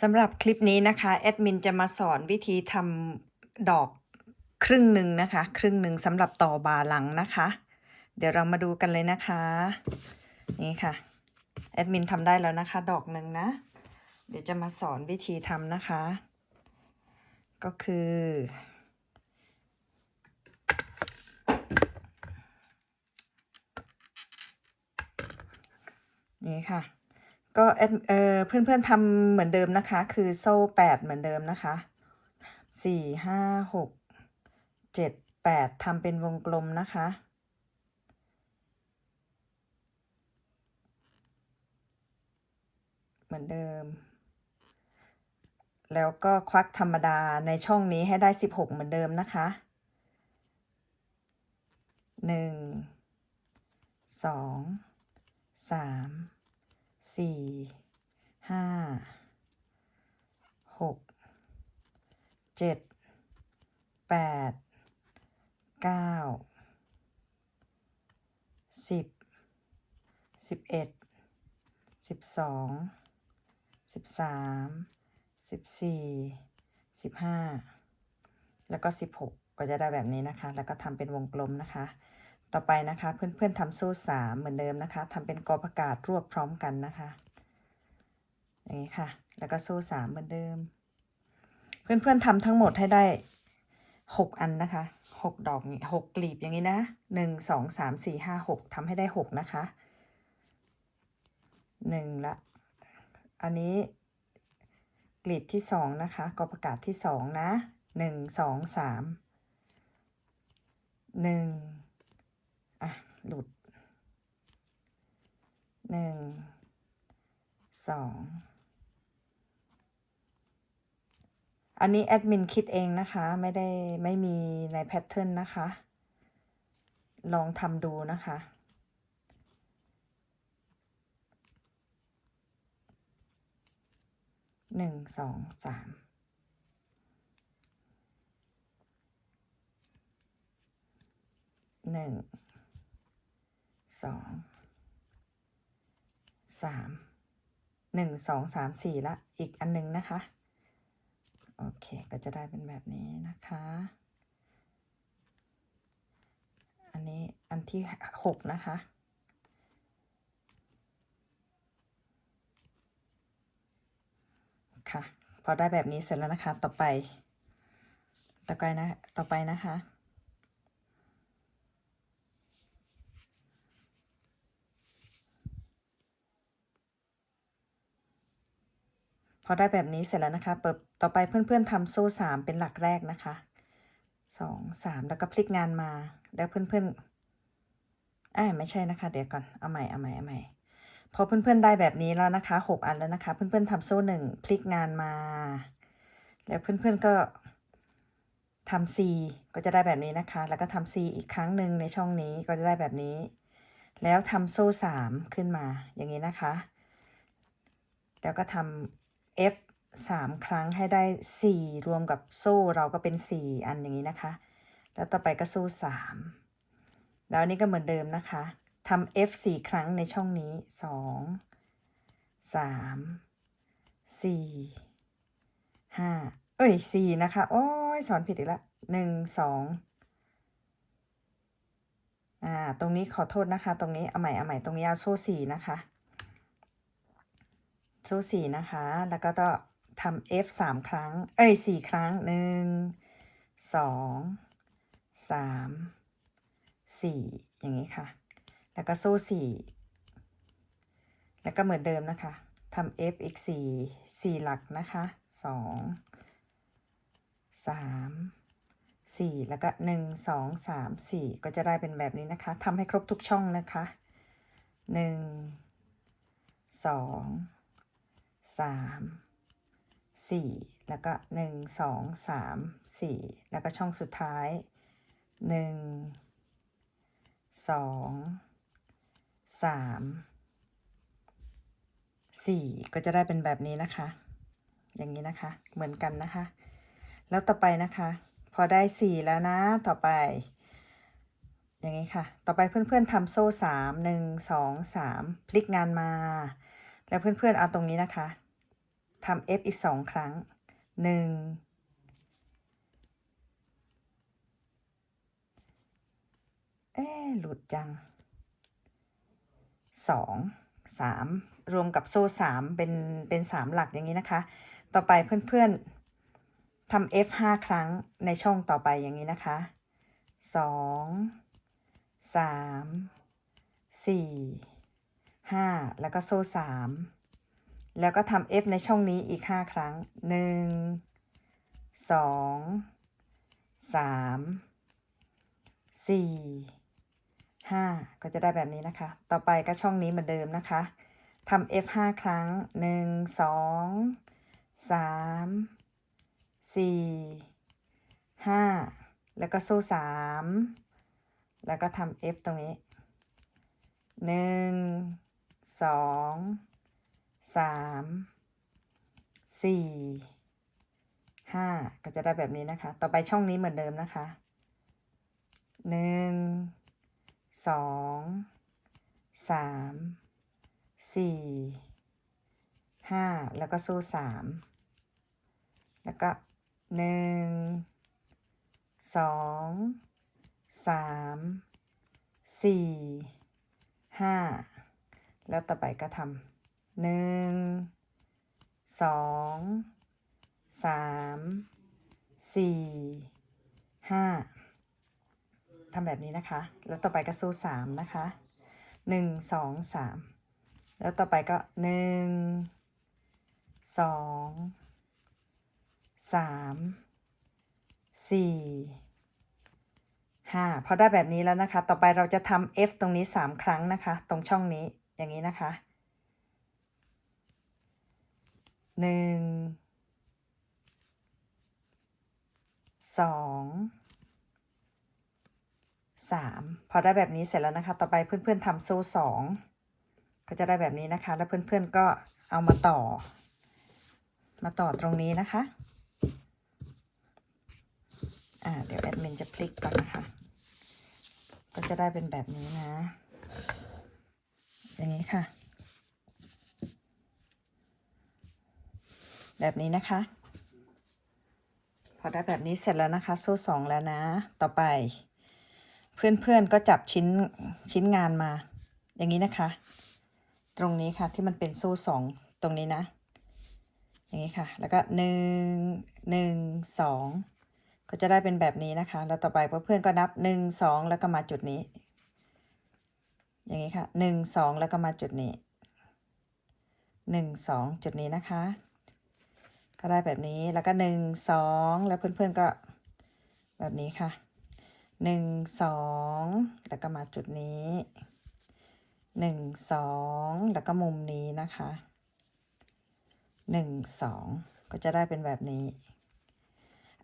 สำหรับคลิปนี้นะคะแอดมินจะมาสอนวิธีทำดอกครึ่งหนึ่งนะคะ ครึ่งหนึ่งสำหรับต่อบาหลังนะคะ เดี๋ยวเรามาดูกันเลยนะคะ นี่ค่ะแอดมินทำได้แล้วนะคะ ดอกหนึ่งนะ เดี๋ยวจะมาสอนวิธีทำนะคะ ก็คือ นี่ค่ะ ก็แอดเอ่อเพื่อนๆทำเหมือนเดิมนะคะ คือโซ่แปดเหมือนเดิมนะคะสี่ห้าหกเจ็ดแปดทำเป็นวงกลมนะคะเหมือนเดิม แล้วก็ควักธรรมดาในช่องนี้ให้ได้สิบหกเหมือนเดิมนะคะหนึ่ง สี่ห้าหกเจ็ดแปดเก้าสิบสิบเอ็ดสิบสองสิบสามสิบสี่สิบห้าแล้วก็สิบหกก็จะได้แบบนี้นะคะ แล้วก็ทำเป็นวงกลมนะคะ ต่อไปนะคะเพื่อนๆทำโซ่สามเหมือนเดิมนะคะทำเป็นกอประกาศรวบพร้อมกันนะคะอย่างนี้ค่ะ แล้วก็โซ่สามเหมือนเดิม เพื่อนๆทำทั้งหมดให้ได้หกอันนะคะหกดอกนี้หกกลีบอย่างนี้นะหนึ่งสองสามสี่ห้าหกทำให้ได้หกนะคะหนึ่งละ อันนี้กลีบที่สองนะคะกอประกาศที่สองนะหนึ่งสองสามหนึ่ง หลุดหนึ่งสองอันนี้แอดมินคิดเองนะคะ ไม่ได้ไม่มีในแพทเทิร์นนะคะ ลองทำดูนะคะ หนึ่งสองสามหนึ่ง สองสามหนึ่งสองสามสี่ละ อีกอันหนึ่งนะคะ โอเคก็จะได้เป็นแบบนี้นะคะ อันนี้อันที่หกนะคะค่ะพอได้แบบนี้เสร็จแล้วนะคะ ต่อไป ต่อไปนะ ต่อไปนะคะ พอได้แบบนี้เสร็จแล้วนะคะ เปิดต่อไปเพื่อนๆทำโซ่สามเป็นหลักแรกนะคะสองสามแล้วก็พลิกงานมา แล้วเพื่อนๆอ่าไม่ใช่นะคะ เดี๋ยวก่อน เอาใหม่ เอาใหม่ เอาใหม่ พอเพื่อนๆได้แบบนี้แล้วนะคะหกอันแล้วนะคะ เพื่อนๆทำโซ่หนึ่งพลิกงานมา แล้วเพื่อนๆก็ทำ C ก็จะได้แบบนี้นะคะ แล้วก็ทำ C อีกครั้งหนึ่งในช่องนี้ก็จะได้แบบนี้ แล้วทำโซ่สามขึ้นมาอย่างนี้นะคะ แล้วก็ทำ F สามครั้งให้ได้สี่รวมกับโซ่เราก็เป็นสี่อันอย่างนี้นะคะ แล้วต่อไปก็โซ่สามแล้วนี้ก็เหมือนเดิมนะคะทำ F สี่ครั้งในช่องนี้สองสามสี่ห้าเอ้ยสี่นะคะ โอ้ย สอนผิดอีกล้วหนึ่งสองอ่า ตรงนี้ขอโทษนะคะ ตรงนี้ เอาใหม่ เอาใหม่ ตรงนี้เอาโซ่สี่นะคะ โซ่สี่นะคะ แล้วก็ต้องทำ F สามครั้ง เอ้ยสี่ครั้งหนึ่งสองสามสี่อย่างนี้ค่ะ แล้วก็โซ่สี่แล้วก็เหมือนเดิมนะคะทำ F อีกสี่สี่หลักนะคะสองสามสี่แล้วก็หนึ่งสองสามสี่ก็จะได้เป็นแบบนี้นะคะทำให้ครบทุกช่องนะคะหนึ่งสอง สามสี่แล้วก็หนึ่งสองสามสี่แล้วก็ช่องสุดท้ายหนึ่งสองสามสี่ก็จะได้เป็นแบบนี้นะคะ อย่างนี้นะคะเหมือนกันนะคะ แล้วต่อไปนะคะ พอได้สี่แล้วนะต่อไป อย่างนี้ค่ะ ต่อไปเพื่อนๆทำโซ่สามหนึ่งสองสามพลิกงานมา แล้วเพื่อนๆเอาตรงนี้นะคะทำ F อีกสองครั้งหนึ่งเอ๊หลุดจังสองสามรวมกับโซ่สามเป็นเป็นสามหลักอย่างนี้นะคะ ต่อไปเพื่อนๆทำ F ห้าครั้งในช่องต่อไปอย่างนี้นะคะสองสามสี่ ห้าแล้วก็โซ่สามแล้วก็ทำ F ในช่องนี้อีกห้าครั้งหนึ่งสองสามสี่ห้าก็จะได้แบบนี้นะคะ ต่อไปก็ช่องนี้เหมือนเดิมนะคะ ทำ F ห้าครั้งหนึ่งสองสามสี่ห้าแล้วก็โซ่สามแล้วก็ทำ F ตรงนี้หนึ่ง สองสามสี่ห้าก็จะได้แบบนี้นะคะ ต่อไปช่องนี้เหมือนเดิมนะคะหนึ่งสองสามสี่ห้าแล้วก็โซ่สามแล้วก็หนึ่งสองสามสี่ห้า แล้วต่อไปก็ทำหนึ่งสองสามสี่ห้าทำแบบนี้นะคะ แล้วต่อไปก็สู้สามนะคะหนึ่งสองสามแล้วต่อไปก็หนึ่งสองสามสี่ห้าพอได้แบบนี้แล้วนะคะ ต่อไปเราจะทำ F ตรงนี้สามครั้งนะคะ ตรงช่องนี้ อย่างนี้นะคะหนึ่งสองสามพอได้แบบนี้เสร็จแล้วนะคะ ต่อไปเพื่อนๆทำโซ่สองก็จะได้แบบนี้นะคะ แล้วเพื่อนๆก็เอามาต่อ มาต่อตรงนี้นะคะอ่าเดี๋ยวแอดมินจะพลิกก่อนนะคะ ก็จะได้เป็นแบบนี้นะ อย่างนี้ค่ะ แบบนี้นะคะ พอได้แบบนี้เสร็จแล้วนะคะ โซ่สองแล้วนะ ต่อไป เพื่อนๆก็จับชิ้นชิ้นงานมา อย่างนี้นะคะ ตรงนี้ค่ะที่มันเป็นโซ่สองตรงนี้นะ อย่างนี้ค่ะ แล้วก็หนึ่งหนึ่งสองก็จะได้เป็นแบบนี้นะคะ แล้วต่อไปเพื่อนๆก็นับหนึ่งสองแล้วก็มาจุดนี้ อย่างนี้ค่ะหนึ่งสองแล้วก็มาจุดนี้หนึ่งสองจุดนี้นะคะ ก็ได้แบบนี้แล้วก็หนึ่งสองแล้วเพื่อนๆก็แบบนี้ค่ะหนึ่งสองแล้วก็มาจุดนี้หนึ่งสองแล้วก็มุมนี้นะคะหนึ่งสองก็จะได้เป็นแบบนี้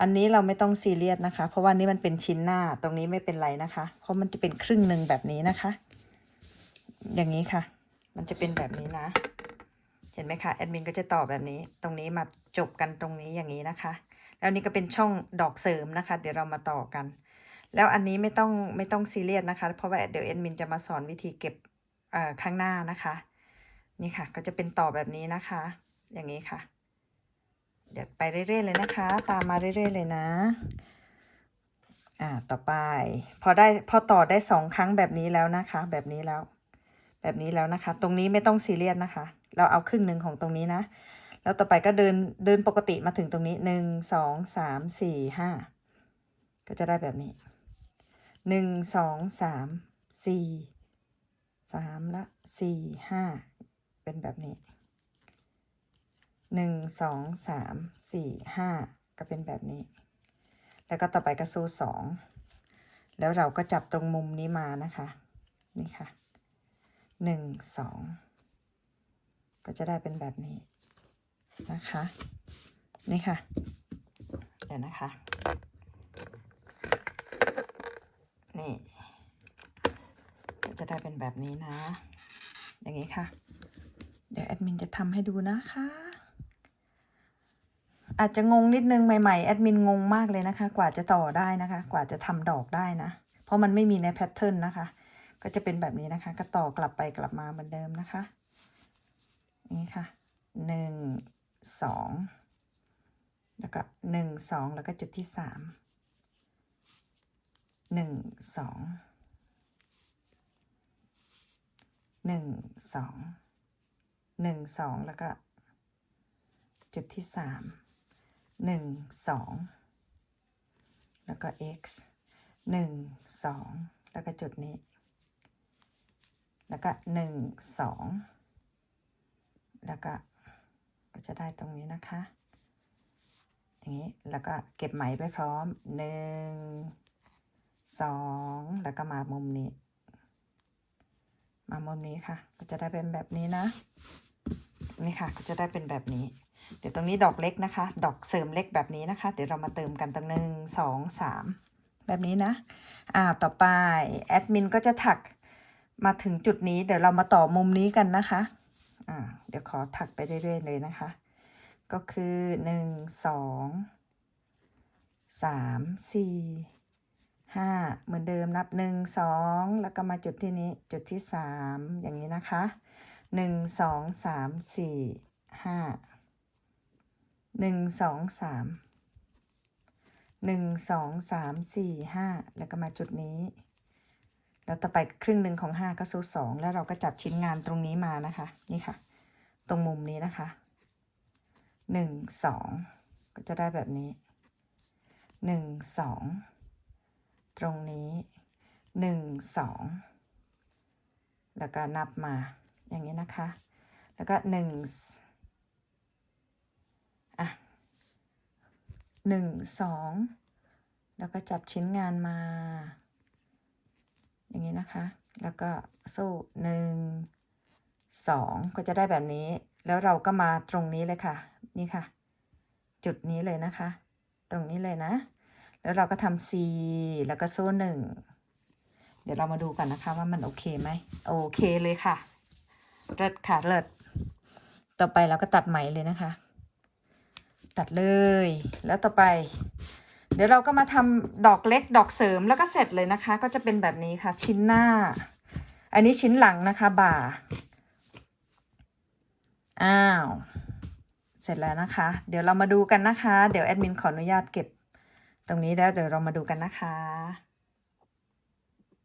อันนี้เราไม่ต้องซีเรียสนะคะ เพราะว่านี่มันเป็นชิ้นหน้าตรงนี้ไม่เป็นไรนะคะ เพราะมันจะเป็นครึ่งหนึ่งแบบนี้นะคะ อย่างนี้ค่ะ มันจะเป็นแบบนี้นะ เห็นไหมคะแอดมินก็จะต่อแบบนี้ ตรงนี้มาจบกันตรงนี้อย่างนี้นะคะ แล้วนี่ก็เป็นช่องดอกเสริมนะคะ เดี๋ยวเรามาต่อกัน แล้วอันนี้ไม่ต้องไม่ต้องซีเรียสนะคะ เพราะว่าเดี๋ยวแอดมินจะมาสอนวิธีเก็บข้างหน้านะคะ นี่ค่ะก็จะเป็นต่อแบบนี้นะคะ อย่างนี้ค่ะ เดี๋ยวไปเรื่อยๆเลยนะคะ ตามมาเรื่อยๆเลยนะอ่าต่อไป พอได้พอต่อได้สองครั้งแบบนี้แล้วนะคะ แบบนี้แล้ว แบบนี้แล้วนะคะ ตรงนี้ไม่ต้องซีเรียสนะคะ เราเอาครึ่งหนึ่งของตรงนี้นะ แล้วต่อไปก็เดินเดินปกติมาถึงตรงนี้หนึ่งสองสามสี่ห้าก็จะได้แบบนี้หนึ่งสองสามสี่สามละสี่ห้าเป็นแบบนี้หนึ่งสองสามสี่ห้าก็เป็นแบบนี้ แล้วก็ต่อไปก็สู้สองแล้วเราก็จับตรงมุมนี้มานะคะ นี่ค่ะ หนึ่งสองก็จะได้เป็นแบบนี้นะคะ นี่ค่ะ เดี๋ยวนะคะ นี่ก็จะได้เป็นแบบนี้นะ อย่างนี้ค่ะ เดี๋ยวแอดมินจะทำให้ดูนะคะ อาจจะงงนิดนึงใหม่ๆ แอดมินงงมากเลยนะคะ กว่าจะต่อได้นะคะ กว่าจะทำดอกได้นะ เพราะมันไม่มีในแพทเทิร์นนะคะ ก็จะเป็นแบบนี้นะคะ ก็ต่อกลับไปกลับมาเหมือนเดิมนะคะนี่ค่ะหนึ่งสองแล้วก็หนึ่งสองแล้วก็จุดที่สามหนึ่งสองหนึ่งสองหนึ่งสองแล้วก็ จุดที่สามหนึ่งสองแล้วก็ x หนึ่งสองแล้วก็จุดนี้ แล้วก็หนึ่งสองแล้วก็จะได้ตรงนี้นะคะ อย่างนี้ แล้วก็เก็บไหมไว้พร้อมหนึ่งสองแล้วก็มามุมนี้ มามุมนี้ค่ะ ก็จะได้เป็นแบบนี้นะ นี่ค่ะ ก็จะได้เป็นแบบนี้ เดี๋ยวตรงนี้ดอกเล็กนะคะ ดอกเสริมเล็กแบบนี้นะคะ เดี๋ยวเรามาเติมกันตรงหนึ่งสองสามแบบนี้นะ อ่า ต่อไปแอดมินก็จะถัก มาถึงจุดนี้เดี๋ยวเรามาต่อมุมนี้กันนะคะอ่าเดี๋ยวขอถักไปเรื่อยๆเลยนะคะ ก็คือหนึ่งสองสามสี่ห้าเหมือนเดิมนับหนึ่งสองแล้วก็มาจุดที่นี้จุดที่สามอย่างนี้นะคะหนึ่งสองสามสี่ห้าหนึ่งสองสามหนึ่งสองสามสี่ห้าแล้วก็มาจุดนี้ แล้วต่อไปครึ่งหนึ่งของห้าก็สูสองแล้วเราก็จับชิ้นงานตรงนี้มานะคะ นี่ค่ะ ตรงมุมนี้นะคะหนึ่งสองก็จะได้แบบนี้หนึ่งสองตรงนี้หนึ่งสองแล้วก็นับมาอย่างนี้นะคะ แล้วก็หนึ่งอะหนึ่งสองแล้วก็จับชิ้นงานมา อย่างนี้นะคะ แล้วก็โซ่หนึ่งสองก็จะได้แบบนี้ แล้วเราก็มาตรงนี้เลยค่ะ นี่ค่ะ จุดนี้เลยนะคะ ตรงนี้เลยนะ แล้วเราก็ทำ C แล้วก็โซ่หนึ่งเดี๋ยวเรามาดูกันนะคะว่ามันโอเคไหมโอเคเลยค่ะเลิศค่ะเลิศต่อไปเราก็ตัดไหมเลยนะคะ ตัดเลย แล้วต่อไป เดี๋ยวเราก็มาทำดอกเล็กดอกเสริมแล้วก็เสร็จเลยนะคะ ก็จะเป็นแบบนี้ค่ะ ชิ้นหน้า อันนี้ชิ้นหลังนะคะ บ่า อ้าว เสร็จแล้วนะคะ เดี๋ยวเรามาดูกันนะคะ เดี๋ยวแอดมินขออนุญาตเก็บ ตรงนี้แล้วเดี๋ยวเรามาดูกันนะคะ